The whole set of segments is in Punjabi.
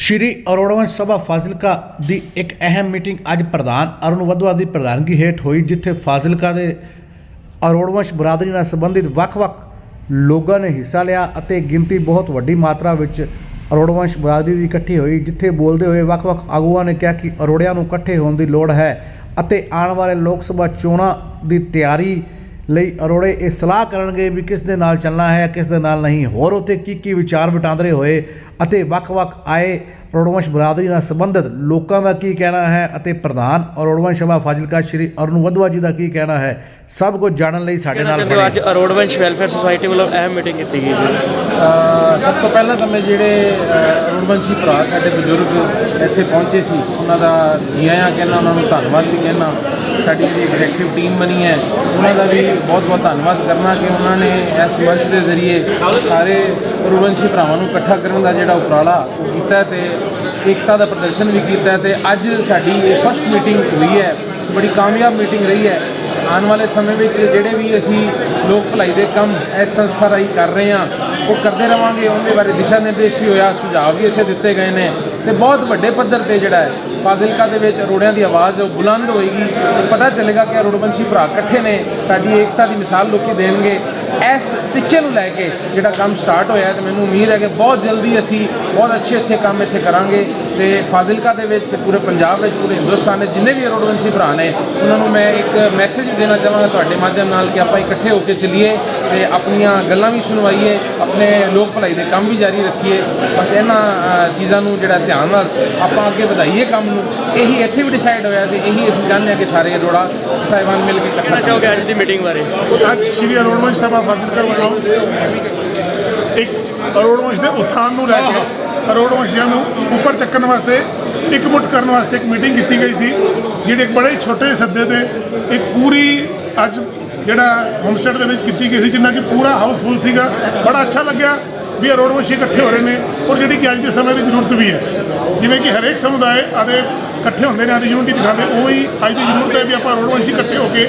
ਸ਼੍ਰੀ ਅਰੋੜਵੰਸ਼ ਸਭਾ ਫਾਜ਼ਿਲਕਾ ਦੀ ਇੱਕ ਅਹਿਮ ਮੀਟਿੰਗ ਅੱਜ ਪ੍ਰਧਾਨ ਅਰੁਣ ਵਧਵਾ ਦੀ ਪ੍ਰਧਾਨਗੀ ਹੇਠ ਹੋਈ, ਜਿੱਥੇ ਫਾਜ਼ਿਲਕਾ ਦੇ ਅਰੋੜਵੰਸ਼ ਬਰਾਦਰੀ ਨਾਲ ਸੰਬੰਧਿਤ ਵੱਖ-ਵੱਖ ਲੋਕਾਂ ਨੇ ਹਿੱਸਾ ਲਿਆ ਅਤੇ ਗਿਣਤੀ ਬਹੁਤ ਵੱਡੀ ਮਾਤਰਾ ਵਿੱਚ ਅਰੋੜਵੰਸ਼ ਬਰਾਦਰੀ ਦੀ ਇਕੱਠੀ ਹੋਈ, ਜਿੱਥੇ ਬੋਲਦੇ ਹੋਏ ਵੱਖ-ਵੱਖ ਆਗੂਆਂ ਨੇ ਕਿਹਾ ਕਿ ਅਰੋੜਿਆਂ ਨੂੰ ਇਕੱਠੇ ਹੋਣ ਦੀ ਲੋੜ ਹੈ ਅਤੇ ਆਉਣ ਵਾਲੇ ਲੋਕ ਸਭਾ ਚੋਣਾਂ ਦੀ ਤਿਆਰੀ ਲਈ ਅਰੋੜੇ ਇਹ ਸਲਾਹ ਕਰਨਗੇ ਵੀ ਕਿਸ ਦੇ ਨਾਲ ਚੱਲਣਾ ਹੈ, ਕਿਸ ਦੇ ਨਾਲ ਨਹੀਂ। ਹੋਰ ਉਤੇ ਕੀ ਕੀ ਵਿਚਾਰ ਵਟਾਂਦਰੇ ਹੋਏ? ਅਤੇ ਵੱਖ-ਵੱਖ ਆਏ ਅਰੋੜਵੰਸ਼ ਬਰਾਦਰੀ ਨਾਲ ਸੰਬੰਧਿਤ ਲੋਕਾਂ ਦਾ ਕੀ ਕਹਿਣਾ ਹੈ ਅਤੇ ਪ੍ਰਧਾਨ ਅਰੋੜਵੰਸ਼ ਸਭਾ ਫਾਜ਼ਿਲਕਾ ਸ਼੍ਰੀ ਅਰੁਣ ਵਧਵਾ ਜੀ ਦਾ ਕੀ ਕਹਿਣਾ ਹੈ ਸਭ ਕੁਝ ਜਾਣਨ ਲਈ ਸਾਡੇ ਨਾਲ ਬਣੇ ਅੱਜ ਅਰੋੜਵੰਸ਼ ਵੈਲਫੇਅਰ ਸੁਸਾਇਟੀ ਵੱਲੋਂ ਅਹਿਮ ਮੀਟਿੰਗ ਕੀਤੀ ਗਈ ਸਭ ਤੋਂ ਪਹਿਲਾਂ ਤਾਂ ਮੈਂ ਜਿਹੜੇ ਅਰੁਣਵੰਸ਼ੀ ਭਰਾ ਸਾਡੇ ਬਜ਼ੁਰਗ ਇੱਥੇ ਪਹੁੰਚੇ ਸੀ ਉਹਨਾਂ ਦਾ ਜੀ ਆਇਆਂ ਕਹਿਣਾ ਉਹਨਾਂ ਨੂੰ ਧੰਨਵਾਦ ਵੀ ਕਹਿਣਾ। ਸਾਡੀ ਜਿਹੜੀ ਐਗਜ਼ੈਕਟਿਵ ਟੀਮ ਬਣੀ ਹੈ ਉਹਨਾਂ ਦਾ ਵੀ ਬਹੁਤ ਬਹੁਤ ਧੰਨਵਾਦ ਕਰਨਾ ਕਿ ਉਹਨਾਂ ਨੇ ਇਸ ਮੰਚ ਦੇ ਜ਼ਰੀਏ ਸਾਰੇ ਅਰੁਣਵੰਸ਼ੀ ਭਰਾਵਾਂ ਨੂੰ ਇਕੱਠਾ ਕਰਨ ਦਾ ਜਿਹੜਾ ਉਪਰਾਲਾ ਉਹ ਕੀਤਾ ਤੇ ਏਕਤਾ ਦਾ ਪ੍ਰਦਰਸ਼ਨ ਵੀ ਕੀਤਾ ਤੇ ਅੱਜ ਸਾਡੀ ਇਹ ਫਸਟ ਮੀਟਿੰਗ ਹੋਈ ਹੈ। ਬੜੀ ਕਾਮਯਾਬ ਮੀਟਿੰਗ ਰਹੀ ਹੈ। ਆਉਣ ਵਾਲੇ ਸਮੇਂ ਵਿੱਚ ਜਿਹੜੇ ਵੀ ਅਸੀਂ ਲੋਕ ਭਲਾਈ ਦੇ ਕੰਮ ਇਸ ਸੰਸਥਾ ਰਾਹੀਂ ਕਰ ਰਹੇ ਹਾਂ, ਉਹ ਕਰਦੇ ਰਵਾਂਗੇ। ਉਹਦੇ ਬਾਰੇ ਦਿਸ਼ਾ ਨਿਰਦੇਸ਼ ਵੀ ਹੋਇਆ, ਸੁਝਾਅ ਵੀ ਇੱਥੇ ਦਿੱਤੇ ਗਏ ਨੇ ਤੇ ਬਹੁਤ ਵੱਡੇ ਪੱਧਰ ਤੇ ਜਿਹੜਾ ਹੈ ਫਾਜ਼ਿਲਕਾ ਦੇ ਵਿੱਚ ਅਰੋੜਿਆਂ ਦੀ ਆਵਾਜ਼ ਉਹ ਬੁਲੰਦ ਹੋਏਗੀ। ਪਤਾ ਚੱਲੇਗਾ ਕਿ ਅਰੋੜਵੰਸ਼ੀ ਭਰਾ ਇਕੱਠੇ ਨੇ। ਸਾਡੀ ਏਕਤਾ ਦੀ ਮਿਸਾਲ ਲੋਕੀ ਦੇਣਗੇ। ਇਸ ਟੀਚੇ ਨੂੰ ਲੈ ਕੇ ਜਿਹੜਾ ਕੰਮ ਸਟਾਰਟ ਹੋਇਆ ਤੇ ਮੈਨੂੰ ਉਮੀਦ ਹੈ ਕਿ ਬਹੁਤ ਜਲਦੀ ਅਸੀਂ ਬਹੁਤ ਅੱਛੇ ਅੱਛੇ ਕੰਮ ਇੱਥੇ ਕਰਾਂਗੇ। ਤੇ ਫਾਜ਼ਿਲਕਾ ਦੇ ਵਿੱਚ ਤੇ ਪੂਰੇ ਪੰਜਾਬ ਵਿੱਚ ਪੂਰੇ ਹਿੰਦੁਸਤਾਨ ਦੇ ਜਿੰਨੇ ਵੀ ਅਰੋੜਵੰਸ਼ੀ ਭਰਾ ਨੇ ਉਹਨਾਂ ਨੂੰ ਮੈਂ ਇੱਕ ਮੈਸੇਜ ਦੇਣਾ ਚਾਹਾਂਗਾ ਤੁਹਾਡੇ ਮਾਧਿਅਮ ਨਾਲ ਕਿ ਆਪਾਂ ਇਕੱਠੇ ਹੋ ਕੇ ਚੱਲੀਏ ਤੇ ਆਪਣੀਆਂ ਗੱਲਾਂ ਵੀ ਸੁਣਵਾਈਏ ਆਪਣੇ ਲੋਕ ਭਲਾਈ ਦੇ ਕੰਮ ਵੀ ਜਾਰੀ ਰੱਖੀਏ। ਬਸ ਇਹਨਾਂ ਚੀਜ਼ਾਂ ਨੂੰ ਜਿਹੜਾ ਧਿਆਨ ਨਾਲ ਆਪਾਂ ਅੱਗੇ ਵਧਾਈਏ ਕੰਮ ਨੂੰ। ਇਹੀ ਇੱਥੇ ਵੀ ਡਿਸਾਈਡ ਹੋਇਆ ਤੇ ਇਹੀ ਅਸੀਂ ਚਾਹੁੰਦੇ ਹਾਂ ਕਿ ਸਾਰੇ ਅਰੋੜਾ ਸਾਹਿਬਾਨ ਮਿਲ ਕੇ ਇਕੱਠਾ ਚਾਹੋਗੇ ਅੱਜ ਦੀ ਮੀਟਿੰਗ ਬਾਰੇ? ਅੱਜ ਸ਼੍ਰੀ ਅਰੋੜਵੰਸ਼ ਸਭਾ ਫਾਜ਼ਿਲਕਾ ਵੱਲੋਂ ਇੱਕ ਅਰੋੜਵੰਸ਼ ਦੇ ਉਥਾਨ ਨੂੰ ਲੈ ਕੇ ਅਰੋੜਵੰਸ਼ੀਆਂ ਨੂੰ ਉੱਪਰ ਚੱਕਣ ਵਾਸਤੇ ਇਕਮੁੱਠ ਕਰਨ ਵਾਸਤੇ ਇੱਕ ਮੀਟਿੰਗ ਕੀਤੀ ਗਈ ਸੀ, ਜਿਹੜੇ ਇੱਕ ਬੜੇ ਛੋਟੇ ਸੱਦੇ ਤੇ ਇੱਕ ਪੂਰੀ ਅੱਜ ਜਿਹੜਾ ਹੋਮਸਟੇਡ ਦੇ ਵਿੱਚ ਕੀਤੀ ਗਈ ਸੀ, ਜਿੰਨਾ ਕਿ ਪੂਰਾ ਹਾਊਸਫੁੱਲ ਸੀਗਾ। ਬੜਾ ਅੱਛਾ ਲੱਗਿਆ ਵੀ ਅਰੋੜਵੰਸ਼ੀ ਇਕੱਠੇ ਹੋ ਰਹੇ ਨੇ ਔਰ ਜਿਹੜੀ ਕਿ ਅੱਜ ਦੇ ਸਮੇਂ ਦੀ ਜ਼ਰੂਰਤ ਵੀ ਹੈ। ਜਿਵੇਂ ਕਿ ਹਰੇਕ ਸਮੁਦਾਇ ਆਦੇ ਇਕੱਠੇ ਹੁੰਦੇ ਨੇ ਆਦੀ ਯੂਨਿਟੀ ਦਿਖਾਉਂਦੇ। ਉਹ ਹੀ ਅੱਜ ਦੀ ਜ਼ਰੂਰਤ ਹੈ ਵੀ ਆਪਾਂ ਅਰੋੜਵੰਸ਼ੀ ਇਕੱਠੇ ਹੋ ਕੇ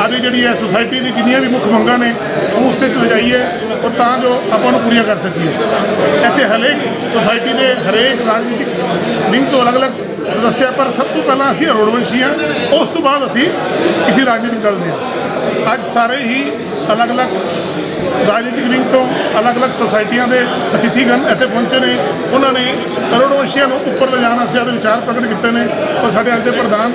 ਆਦੀ ਜਿਹੜੀ ਹੈ ਸੁਸਾਇਟੀ ਦੀ ਜਿੰਨੀਆਂ ਵੀ ਮੁੱਖ ਮੰਗਾਂ ਨੇ, ਉਹ ਉੱਤੇ ਲਿਜਾਈਏ ਔਰ ਤਾਂ ਜੋ ਆਪਾਂ ਨੂੰ ਪੂਰੀਆਂ ਕਰ ਸਕੀਏ। ਇੱਥੇ ਹਰੇਕ ਸੁਸਾਇਟੀ ਦੇ ਹਰੇਕ ਰਾਜਨੀਤਿਕ ਵਿੰਗ ਤੋਂ ਅਲੱਗ-ਅਲੱਗ ਸਦੱਸਿਆ, ਪਰ ਸਭ ਤੋਂ ਪਹਿਲਾਂ ਅਸੀਂ ਰੋਡਵੰਸ਼ੀ ਹਾਂ ਉਸ ਤੋਂ ਬਾਅਦ ਅਸੀਂ ਕਿਸੇ ਰਾਜਨੀਤਿਕ ਦਲ ਦੇ ਹਾਂ ਅੱਜ ਸਾਰੇ ਹੀ ਅਲੱਗ-ਅਲੱਗ ਰਾਜਨੀਤਿਕ ਵਿੰਗ ਤੋਂ ਅਲੱਗ-ਅਲੱਗ ਸੁਸਾਇਟੀਆਂ ਦੇ ਅਤਿਥੀਗਣ ਇੱਥੇ ਪਹੁੰਚੇ ਨੇ। ਉਹਨਾਂ ਨੇ ਕਰੋੜਵੰਸ਼ੀਆਂ ਨੂੰ ਉੱਪਰ ਲਿਜਾਣ ਵਾਸਤੇ ਆਪਣੇ ਵਿਚਾਰ ਪ੍ਰਗਟ ਕੀਤੇ ਨੇ ਔਰ ਸਾਡੇ ਅੱਜ ਦੇ ਪ੍ਰਧਾਨ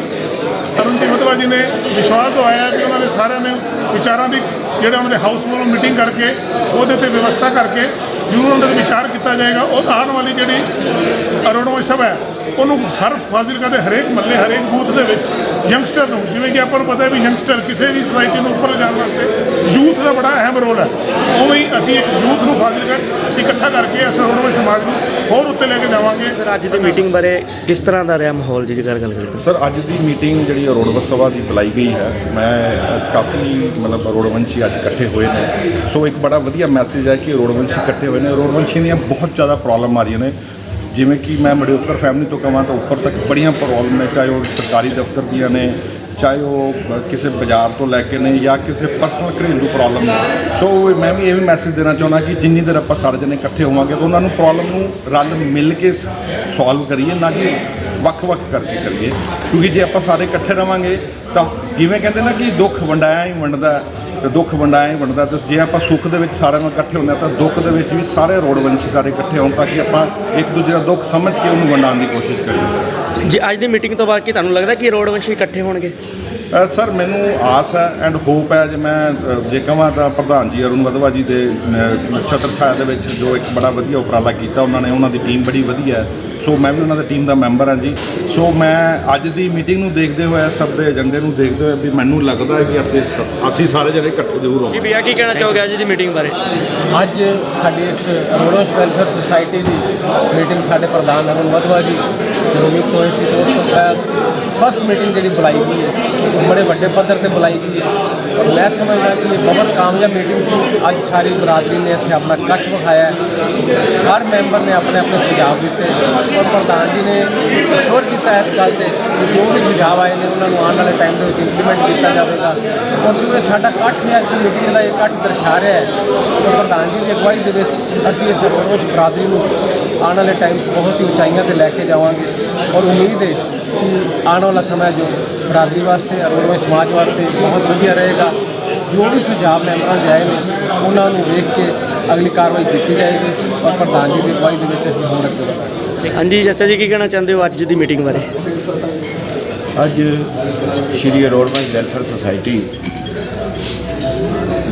ਅਰੁਣ ਜੀ ਜੀ ਨੇ ਵਿਸ਼ਵਾਸ ਦਵਾਇਆ ਕਿ ਉਹਨਾਂ ਦੇ ਸਾਰਿਆਂ ਨੇ ਵਿਚਾਰਾਂ ਦੀ ਜਿਹੜੇ ਉਹਨਾਂ ਦੇ ਹਾਊਸ ਵੱਲੋਂ ਮੀਟਿੰਗ ਕਰਕੇ ਉਹਦੇ ਤੇ ਵਿਵਸਥਾ ਕਰਕੇ ਜ਼ਰੂਰ ਉਹਨਾਂ ਦੇ ਵਿਚਾਰ ਕੀਤਾ ਜਾਏਗਾ। ਔਰ ਆਉਣ ਵਾਲੀ ਜਿਹੜੀ ਅਰੋੜਵੰਸ਼ ਸਭਾ ਹੈ ਉਹਨੂੰ ਹਰ ਫਾਜ਼ਿਲਕਾ ਦੇ ਹਰੇਕ ਮੱਲੇ ਹਰੇਕ ਬੂਥ ਦੇ ਵਿੱਚ ਯੰਗਸਟਰ ਨੂੰ ਜਿਵੇਂ ਕਿ ਆਪਾਂ ਨੂੰ ਪਤਾ ਹੈ ਵੀ ਯੰਗਸਟਰ ਕਿਸੇ ਵੀ ਸੁਸਾਇਟੀ ਨੂੰ ਉੱਪਰ ਲਿਜਾਣ ਵਾਸਤੇ ਯੂਥ ਦਾ ਬੜਾ ਅਹਿਮ ਰੋਲ ਹੈ। ਉਵੇਂ ਹੀ ਅਸੀਂ ਇੱਕ ਯੂਥ ਨੂੰ ਫਾਜ਼ਿਲਕਾ ਇਕੱਠਾ ਕਰਕੇ ਇਸ ਅਰੋੜਵੰਸ਼ ਸਮਾਜ ਨੂੰ ਹੋਰ ਉੱਤੇ ਲੈ ਕੇ ਜਾਵਾਂਗੇ। ਸਰ ਅੱਜ ਦੀ ਮੀਟਿੰਗ ਬਾਰੇ ਕਿਸ ਤਰ੍ਹਾਂ ਦਾ ਰਿਹਾ ਮਾਹੌਲ ਜੀ ਜੇਕਰ ਗੱਲ ਕਰੀਏ ਸਰ ਅੱਜ ਦੀ ਮੀਟਿੰਗ ਜਿਹੜੀ ਅਰੋੜਵੰਸ਼ ਸਭਾ ਦੀ ਬੁਲਾਈ ਗਈ ਹੈ ਮੈਂ ਕਾਫੀ ਮਤਲਬ ਅਰੋੜਵੰਸ਼ੀ ਅੱਜ ਇਕੱਠੇ ਹੋਏ ਨੇ। ਸੋ ਇੱਕ ਬੜਾ ਵਧੀਆ ਮੈਸੇਜ ਹੈ ਕਿ ਅਰੋੜਵੰਸ਼ੀ ਇਕੱਠੇ ਹੋਏ ਨੇ। ਅਰੋੜਵੰਸ਼ੀ ਦੀਆਂ ਬਹੁਤ ਜ਼ਿਆਦਾ ਪ੍ਰੋਬਲਮ ਆ ਰਹੀਆਂ ਨੇ। ਜਿਵੇਂ ਕਿ ਮੈਂ ਮੜਿਓਕਰ ਫੈਮਿਲੀ ਤੋਂ ਕਹਾਂ ਤਾਂ ਉੱਪਰ ਤੱਕ ਬੜੀਆਂ ਪ੍ਰੋਬਲਮ ਨੇ, ਚਾਹੇ ਉਹ ਸਰਕਾਰੀ ਦਫ਼ਤਰ ਦੀਆਂ ਨੇ, ਚਾਹੇ ਉਹ ਕਿਸੇ ਬਾਜ਼ਾਰ ਤੋਂ ਲੈ ਕੇ ਨੇ ਜਾਂ ਕਿਸੇ ਪਰਸਨਲ ਘਰੇਲੂ ਪ੍ਰੋਬਲਮ ਨੇ। ਸੋ ਮੈਂ ਵੀ ਇਹ ਵੀ ਮੈਸੇਜ ਦੇਣਾ ਚਾਹੁੰਦਾ ਕਿ ਜਿੰਨੀ ਦੇਰ ਆਪਾਂ ਸਾਰੇ ਜਣੇ ਇਕੱਠੇ ਹੋਵਾਂਗੇ ਤਾਂ ਉਹਨਾਂ ਨੂੰ ਪ੍ਰੋਬਲਮ ਨੂੰ ਰਲ ਮਿਲ ਕੇ ਸੋਲਵ ਕਰੀਏ, ਨਾ ਕਿ ਵੱਖ-ਵੱਖ ਕਰਕੇ ਕਰੀਏ। ਕਿਉਂਕਿ ਜੇ ਆਪਾਂ ਸਾਰੇ ਇਕੱਠੇ ਰਵਾਂਗੇ ਤਾਂ ਜਿਵੇਂ ਕਹਿੰਦੇ ਨਾ ਕਿ ਦੁੱਖ ਵੰਡਾਇਆ ਹੀ ਵੰਡਦਾ ਤੇ ਦੁੱਖ ਹੀ ਵੰਡਦਾ ਤੇ ਜੇ ਆਪਾਂ ਸੁੱਖ ਦੇ ਵਿੱਚ ਸਾਰਿਆਂ ਨੂੰ ਇਕੱਠੇ ਹੁੰਦੇ ਤਾਂ ਦੁੱਖ ਦੇ ਵਿੱਚ ਵੀ ਸਾਰੇ ਰੋਡਵੰਸ਼ੀ ਸਾਰੇ ਇਕੱਠੇ ਹੋਣ ਤਾਂ ਕਿ ਆਪਾਂ ਇੱਕ ਦੂਜੇ ਦਾ ਦੁੱਖ ਸਮਝ ਕੇ ਉਹਨੂੰ ਵੰਡਾਉਣ ਦੀ ਕੋਸ਼ਿਸ਼ ਕਰੀਏ। ਜੀ ਅੱਜ ਦੀ ਮੀਟਿੰਗ ਤੋਂ ਬਾਅਦ ਕੀ ਤੁਹਾਨੂੰ ਲੱਗਦਾ ਕਿ ਅਰੋੜਵੰਸ਼ੀ ਇਕੱਠੇ ਹੋਣਗੇ? ਸਰ ਮੈਨੂੰ ਆਸ ਹੈ ਐਂਡ ਹੋਪ ਹੈ ਜੇ ਮੈਂ ਜੇ ਕਹਾਂ ਤਾਂ ਪ੍ਰਧਾਨ ਜੀ ਅਰੁਣ ਵਧਵਾ ਜੀ ਦੇ ਛਤਰ ਛਾਇਆ ਦੇ ਵਿੱਚ ਜੋ ਇੱਕ ਬੜਾ ਵਧੀਆ ਉਪਰਾਲਾ ਕੀਤਾ ਉਹਨਾਂ ਨੇ ਉਹਨਾਂ ਦੀ ਟੀਮ ਬੜੀ ਵਧੀਆ ਹੈ। ਸੋ ਮੈਂ ਵੀ ਉਹਨਾਂ ਦੀ ਟੀਮ ਦਾ ਮੈਂਬਰ ਹਾਂ ਜੀ। ਸੋ ਮੈਂ ਅੱਜ ਦੀ ਮੀਟਿੰਗ ਨੂੰ ਦੇਖਦੇ ਹੋਏ ਸਭ ਦੇ ਏਜੰਡੇ ਨੂੰ ਦੇਖਦੇ ਹੋਏ ਵੀ ਮੈਨੂੰ ਲੱਗਦਾ ਹੈ ਕਿ ਅਸੀਂ ਅਸੀਂ ਸਾਰੇ ਜਿਹੜੇ ਇਕੱਠੇ ਜ਼ਰੂਰ ਜੀ ਹੋਵਾਂਗੇ ਭਈਆ ਕੀ ਕਹਿਣਾ ਚਾਹੋਗੇ ਅੱਜ ਦੀ ਮੀਟਿੰਗ ਬਾਰੇ? ਅੱਜ ਸਾਡੀ ਇਸ ਅਰੋੜਵੰਸ਼ ਵੈਲਫੇਅਰ ਸੁਸਾਇਟੀ ਦੀ ਮੀਟਿੰਗ ਸਾਡੇ ਪ੍ਰਧਾਨ ਅਰੁਣ ਵਧਵਾ ਜੀ ਜਦੋਂ ਨਿਯੁਕਤ ਹੋਏ ਸੀ ਤੋਂ ਫਸਟ ਮੀਟਿੰਗ ਜਿਹੜੀ ਬੁਲਾਈ ਗਈ ਹੈ ਉਹ ਬੜੇ ਵੱਡੇ ਪੱਧਰ ਤੇ ਬੁਲਾਈ ਗਈ ਹੈ ਔਰ ਮੈਂ ਸਮਝਦਾ ਕਿ ਇਹ ਬਹੁਤ ਕਾਮਯਾਬ ਮੀਟਿੰਗ ਸੀ ਅੱਜ ਸਾਰੀ ਬਰਾਦਰੀ ਨੇ ਇੱਥੇ ਆਪਣਾ ਇਕੱਠ ਵਿਖਾਇਆ ਹੈ। ਹਰ ਮੈਂਬਰ ਨੇ ਆਪਣੇ ਆਪਣੇ ਸੁਝਾਅ ਦਿੱਤੇ ਔਰ ਪ੍ਰਧਾਨ ਜੀ ਨੇ ਅਸ਼ੋਰ ਕੀਤਾ ਇਸ ਗੱਲ ਤੇ ਕਿ ਜੋ ਵੀ ਸੁਝਾਅ ਆਏ ਨੇ ਉਹਨਾਂ ਨੂੰ ਆਉਣ ਵਾਲੇ ਟਾਈਮ ਦੇ ਵਿੱਚ ਇੰਪਲੀਮੈਂਟ ਕੀਤਾ ਜਾਵੇਗਾ ਔਰ ਜੋ ਇਹ ਸਾਡਾ ਇਕੱਠ ਹੈ ਅੱਜ ਦੀ ਮੀਟਿੰਗ ਦਾ ਇਹ ਇਕੱਠ ਦਰਸਾ ਰਿਹਾ ਹੈ ਕਿ ਪ੍ਰਧਾਨ ਜੀ ਦੀ ਅਗਵਾਈ ਦੇ ਵਿੱਚ ਅਸੀਂ ਇਸ ਰੋਜ਼ ਬਰਾਦਰੀ ਨੂੰ ਆਉਣ ਵਾਲੇ ਟਾਈਮ 'ਚ ਬਹੁਤ ਹੀ ਉਚਾਈਆਂ ਤੇ ਲੈ ਕੇ ਜਾਵਾਂਗੇ ਔਰ ਉਮੀਦ ਹੈ ਕਿ ਆਉਣ ਵਾਲਾ ਸਮਾਂ ਜੋ ਬਰਾਦਰੀ ਵਾਸਤੇ ਅਰੋੜਵੇਂ ਸਮਾਜ ਵਾਸਤੇ ਬਹੁਤ ਵਧੀਆ ਰਹੇਗਾ ਜੋ ਵੀ ਸੁਝਾਅ ਮੈਂਬਰਾਂ ਦੇ ਆਏ ਨੇ ਉਹਨਾਂ ਨੂੰ ਵੇਖ ਕੇ ਅਗਲੀ ਕਾਰਵਾਈ ਕੀਤੀ ਜਾਏਗੀ ਔਰ ਪ੍ਰਧਾਨ ਜੀ ਦੀ ਅਗਵਾਈ ਦੇ ਵਿੱਚ ਅਸੀਂ ਹੁਣ ਅੱਗੇ ਵਧਾਂਗੇ ਹਾਂਜੀ ਚਾਚਾ ਜੀ ਕੀ ਕਹਿਣਾ ਚਾਹੁੰਦੇ ਹੋ ਅੱਜ ਦੀ ਮੀਟਿੰਗ ਬਾਰੇ? ਅੱਜ ਸ਼੍ਰੀ ਅਰੋੜਵੰਸ਼ ਵੈਲਫੇਅਰ ਸੁਸਾਇਟੀ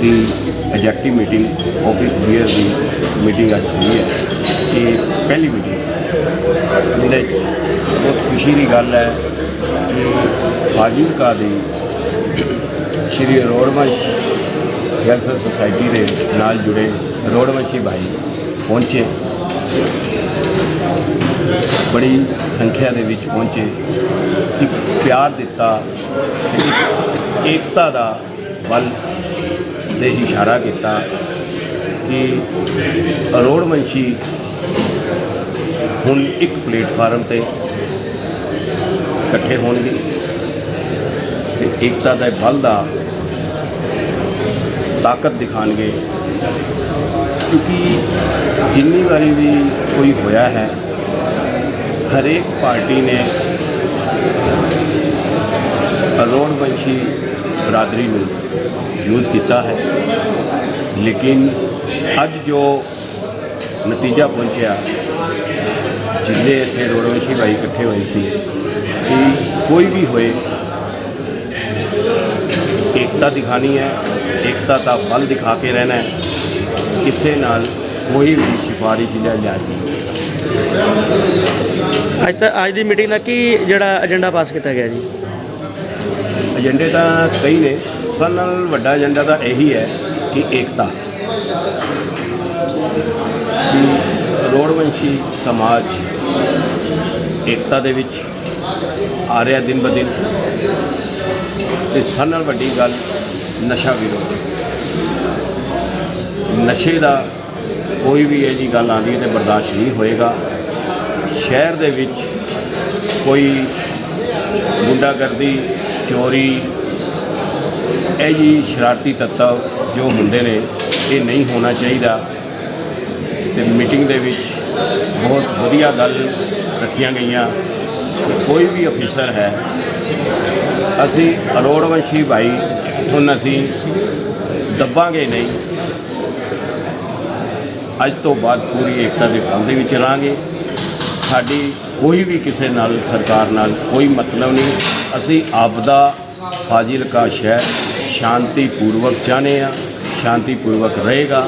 ਦੀ ਐਗਜ਼ੈਕਟਿਵ ਮੀਟਿੰਗ ਆਫਿਸ ਬੀਅਰ ਦੀ ਮੀਟਿੰਗ ਅੱਜ ਹੋਈ ਹੈ। ਇਹ ਪਹਿਲੀ ਮੀਟਿੰਗ ਸੀ। ਜਿਹਦੇ ਬਹੁਤ ਖੁਸ਼ੀ ਦੀ ਗੱਲ ਹੈ ਕਿ ਫਾਜ਼ਿਲਕਾ ਦੀ ਸ਼੍ਰੀ ਅਰੋੜਵੰਸ਼ ਵੈਲਫੇਅਰ ਸੁਸਾਇਟੀ ਦੇ ਨਾਲ ਜੁੜੇ ਅਰੋੜਵੰਸ਼ੀ ਭਾਈ ਪਹੁੰਚੇ। ਬੜੀ ਸੰਖਿਆ ਦੇ ਵਿੱਚ ਪਹੁੰਚੇ। ਇੱਕ ਪਿਆਰ ਦਿੱਤਾ ਏਕਤਾ ਦਾ ਬਲ ਦੇ ਇਸ਼ਾਰਾ ਕੀਤਾ ਕਿ ਅਰੋੜਵੰਸ਼ੀ ਹੁਣ ਇੱਕ ਪਲੇਟਫਾਰਮ ਤੇ ਇਕੱਠੇ ਹੋਣਗੇ। ਤੇ ਏਕਤਾ ਦੇ ਬਲ ਦਾ ਤਾਕਤ ਦਿਖਾਣਗੇ। ਕਿਉਂਕਿ ਜਿੰਨੀ ਵਾਰੀ ਵੀ ਕੋਈ ਹੋਇਆ ਹੈ, ਹਰੇਕ ਪਾਰਟੀ ਨੇ ਅਰੋੜਵੰਸ਼ੀ ਬਰਾਦਰੀ ਨੂੰ ਯੂਜ਼ ਕੀਤਾ ਹੈ। ਲੇਕਿਨ ਅੱਜ ਜੋ ਨਤੀਜਾ ਪਹੁੰਚਿਆ ਜਿੰਨੇ ਇੱਥੇ ਅਰੋੜਵੰਸ਼ੀ ਭਾਈ ਇਕੱਠੇ ਹੋਏ ਸੀ ਕਿ ਕੋਈ ਵੀ ਹੋਏ ਏਕਤਾ ਦਿਖਾਣੀ ਹੈ ਏਕਤਾ ਦਾ ਬਲ ਦਿਖਾ ਕੇ ਰਹਿਣਾ ਹੈ ਕਿਸੇ ਨਾਲ ਕੋਈ ਵੀ ਸਿਫਾਰਿਸ਼ ਨਹੀਂ। ਜਾਣੀ ਅੱਜ ਤਾਂ ਅੱਜ ਦੀ ਮੀਟਿੰਗ ਦਾ ਕੀ ਜਿਹੜਾ ਏਜੰਡਾ ਪਾਸ ਕੀਤਾ ਗਿਆ ਜੀ? ਏਜੰਡੇ ਤਾਂ ਕਈ ਨੇ ਸਭ ਨਾਲ ਵੱਡਾ ਏਜੰਡਾ ਤਾਂ ਇਹੀ ਹੈ ਕਿ ਏਕਤਾ। ਰੋੜਵੰਸ਼ੀ ਸਮਾਜ ਏਕਤਾ ਦੇ ਵਿੱਚ ਆ ਰਿਹਾ ਦਿਨ ਬ ਦਿਨ। ਤੇ ਸਭ ਨਾਲ ਵੱਡੀ ਗੱਲ ਨਸ਼ਾ ਵਿਰੋਧ ਨਸ਼ੇ ਦਾ ਕੋਈ ਵੀ ਇਹ ਜੀ ਗੱਲ ਆਉਂਦੀ ਹੈ ਤੇ ਬਰਦਾਸ਼ਤ ਨਹੀਂ ਹੋਏਗਾ। ਸ਼ਹਿਰ ਦੇ ਵਿੱਚ ਕੋਈ ਗੁੰਡਾਗਰਦੀ, ਚੋਰੀ, ਇਹ ਜੀ ਸ਼ਰਾਰਤੀ ਤੱਤਵ ਜੋ ਹੁੰਦੇ ਨੇ, ਇਹ ਨਹੀਂ ਹੋਣਾ ਚਾਹੀਦਾ। ਤੇ ਮੀਟਿੰਗ ਦੇ ਵਿੱਚ ਬਹੁਤ ਵਧੀਆ ਗੱਲ ਰੱਖੀਆਂ ਗਈਆਂ। ਕੋਈ ਵੀ ਅਫੀਸਰ ਹੈ, ਅਸੀਂ ਅਰੋੜਵੰਸ਼ੀ ਭਾਈ ਹੁਣ ਅਸੀਂ ਦੱਬਾਂਗੇ ਨਹੀਂ। ਅੱਜ ਤੋਂ ਬਾਅਦ ਪੂਰੀ ਏਕਤਾ ਦੇ ਕੰਮ ਦੇ ਵਿੱਚ ਰਹਾਂਗੇ। ਸਾਡੀ ਕੋਈ ਵੀ ਕਿਸੇ ਨਾਲ, ਸਰਕਾਰ ਨਾਲ ਕੋਈ ਮਤਲਬ ਨਹੀਂ। ਅਸੀਂ ਆਪਦਾ ਫਾਜ਼ਿਲਕਾ ਸ਼ਹਿਰ ਸ਼ਾਂਤੀਪੂਰਵਕ ਚਾਹੁੰਦੇ ਆ ਸ਼ਾਂਤੀਪੂਰਵਕ ਰਹੇਗਾ।